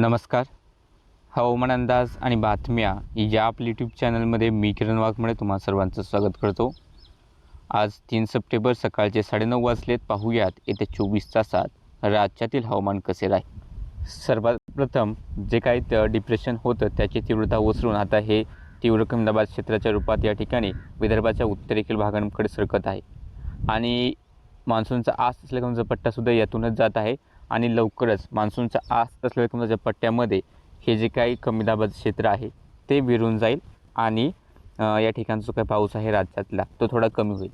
नमस्कार. हवामान अंदाज आणि बातम्या या आपल्या यूट्यूब चॅनलमध्ये मी किरण वाघमळे तुम्हा सर्वांचं स्वागत करतो. आज तीन सप्टेंबर सकाळचे साडेनऊ वाजलेत. पाहूयात येत्या चोवीस तासात राज्यातील हवामान कसे राहील. सर्वात प्रथम जे काही त- डिप्रेशन होतं त्याची तीव्रता ओसरून आता हे तीव्र कमी क्षेत्राच्या रूपात या ठिकाणी विदर्भाच्या उत्तरेकडील भागांकडे सरकत आहे. आणि मान्सूनचा आस असलेला पट्टासुद्धा यातूनच जात आहे. आणि लवकरच मान्सूनचा आस असलेल्या कमीच्या पट्ट्यामध्ये हे जे काही कमी दाबाचं क्षेत्र आहे ते विरून जाईल आणि या ठिकाणचा जो काही पाऊस आहे राज्यातला तो थोडा कमी होईल.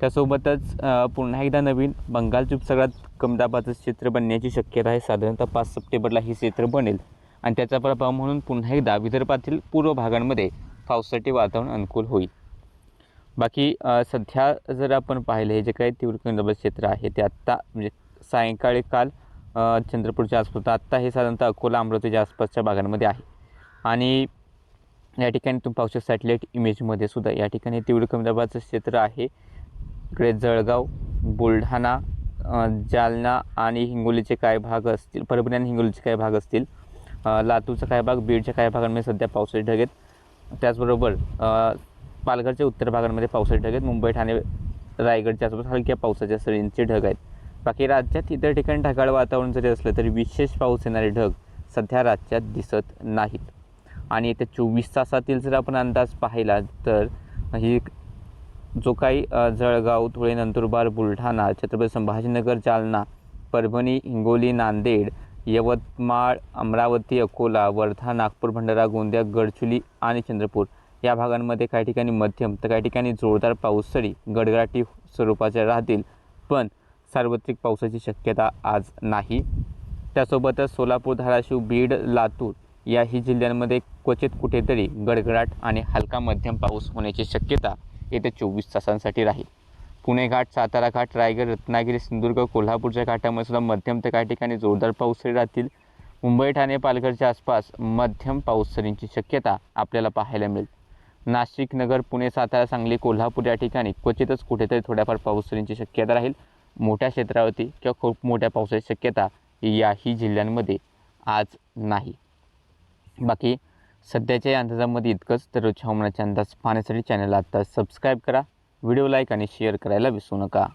त्यासोबतच पुन्हा एकदा नवीन बंगालची सगळ्यात कमी दाबाचं क्षेत्र बनण्याची शक्यता आहे. साधारणतः पाच सप्टेंबरला हे क्षेत्र बनेल आणि त्याचा प्रभाव म्हणून पुन्हा एकदा विदर्भातील पूर्व भागांमध्ये पावसाचे वातावरण अनुकूल होईल. बाकी सध्या जर आपण पाहिलं हे जे काही तीव्र कमी दाबाचं क्षेत्र आहे ते आत्ता म्हणजे सायंकाळी काल चंद्रपूरच्या आसपास आत्ता हे साधारणतः अकोला अमरावतीच्या आसपासच्या भागांमध्ये आहे. आणि या ठिकाणी तुम्ही पाहू शकता सॅटेलाईट इमेजमध्ये सुद्धा या ठिकाणी तीव्र कमी दाबाचं क्षेत्र आहे. इकडे जळगाव बुलढाणा जालना आणि हिंगोलीचे काही भाग असतील परभणी आणि हिंगोलीचे काही भाग असतील. लातूरचा काही भाग बीडच्या काही भागांमध्ये सध्या पावसाचे ढग आहेत. त्याचबरोबर पालघरच्या उत्तर भागांमध्ये पावसाचे ढग आहेत. मुंबई ठाणे रायगडच्या आसपास हलक्या पावसाच्या सरींचे ढग आहेत. बाकी राज्यात इतर ठिकाणी ढगाळ वातावरण जरी असलं तरी विशेष पाऊस येणारे ढग सध्या राज्यात दिसत नाहीत. आणि येत्या चोवीस तासातील जर आपण अंदाज पाहिला तर ही जो काही जळगाव धुळे नंदुरबार बुलढाणा छत्रपती संभाजीनगर जालना परभणी हिंगोली नांदेड यवतमाळ अमरावती अकोला वर्धा नागपूर भंडारा गोंदिया गडचुली आणि चंद्रपूर या भागांमध्ये काही ठिकाणी मध्यम तर काही ठिकाणी जोरदार पाऊस सरी गडगडाटी स्वरूपाच्या राहतील. पण सार्वत्रिक पावसाची शक्यता आज नाही. त्यासोबतच सोलापूर धाराशिव बीड लातूर याही जिल्ह्यांमध्ये क्वचित कुठेतरी गडगडाट आणि हलका मध्यम पाऊस होण्याची शक्यता येत्या चोवीस तासांसाठी राहील. पुणे घाट सातारा घाट रायगड रत्नागिरी सिंधुदुर्ग कोल्हापूरच्या घाटामध्ये सुद्धा मध्यम तर काही ठिकाणी जोरदार पाऊस सरी राहतील. मुंबई ठाणे पालघरच्या आसपास मध्यम पाऊस सरींची शक्यता आपल्याला पाहायला मिळेल. नाशिक नगर पुणे सातारा सांगली कोल्हापूर या ठिकाणी क्वचितच कुठेतरी थोड्याफार पाऊस सरींची शक्यता राहील. मोठ्या क्षेत्रावरती किंवा खूप मोठ्या पावसाची शक्यता याही जिल्ह्यांमध्ये आज नाही. बाकी सध्याच्या या अंदाजामध्ये इतकंच. तर रोजच्या हवामानाचे अंदाज पाहण्यासाठी चॅनलला आता सबस्क्राईब करा. व्हिडिओ लाईक आणि शेअर करायला विसरू नका.